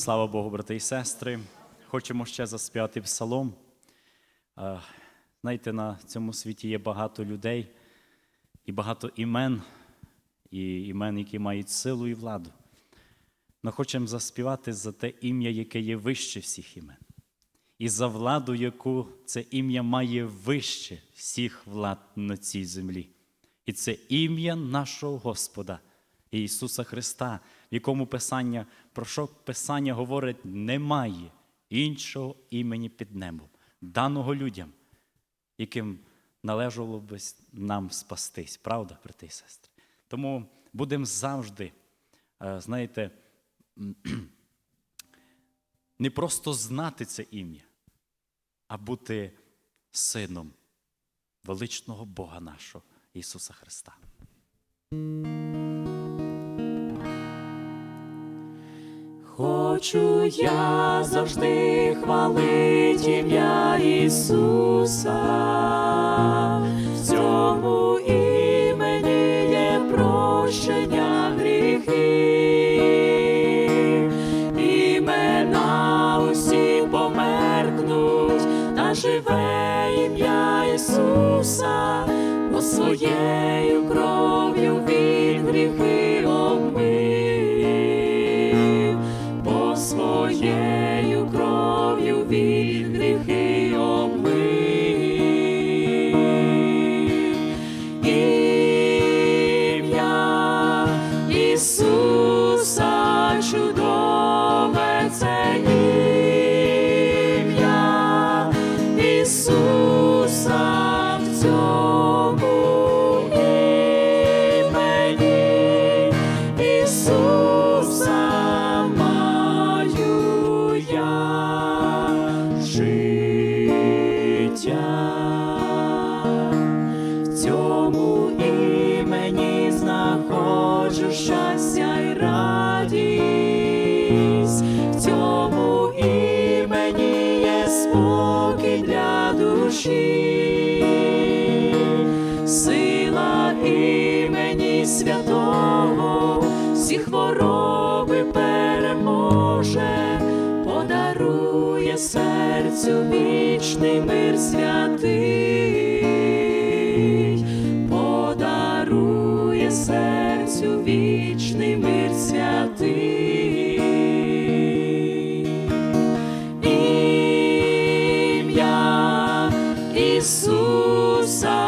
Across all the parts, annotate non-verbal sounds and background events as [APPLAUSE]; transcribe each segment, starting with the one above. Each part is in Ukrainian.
Слава Богу, брати і сестри. Хочемо ще заспівати псалом. Е, Знаєте, на цьому світі є багато людей і багато імен, і імен, які мають силу і владу. Ми хочемо заспівати за те ім'я, яке є вище всіх імен, і за владу, яку це ім'я має вище всіх влад на цій землі. І це ім'я нашого Господа Ісуса Христа, в якому Писання, про що Писання говорить, немає іншого імені під небом, даного людям, яким належало би нам спастись. Правда, брати і сестри? Тому будемо завжди, е, знаєте, [CLEARS THROAT] не просто знати це ім'я, а бути сином величного Бога нашого Ісуса Христа. Хочу я завжди хвалить ім'я Ісуса, в цьому імені є прощення гріхів, імена усі померкнуть, та живе ім'я Ісуса, бо своєю кров'ю він гріхи цьому Ісуса. В цьому імені знаходжу щастя сила імені святого, всі хвороби переможе, подарує серцю вічний мир святий, подарує серцю вічний мир святий. Ісуса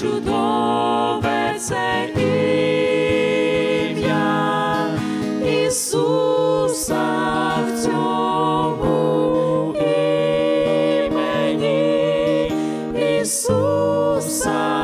чудове це ім'я Ісуса в цьому імені Ісуса.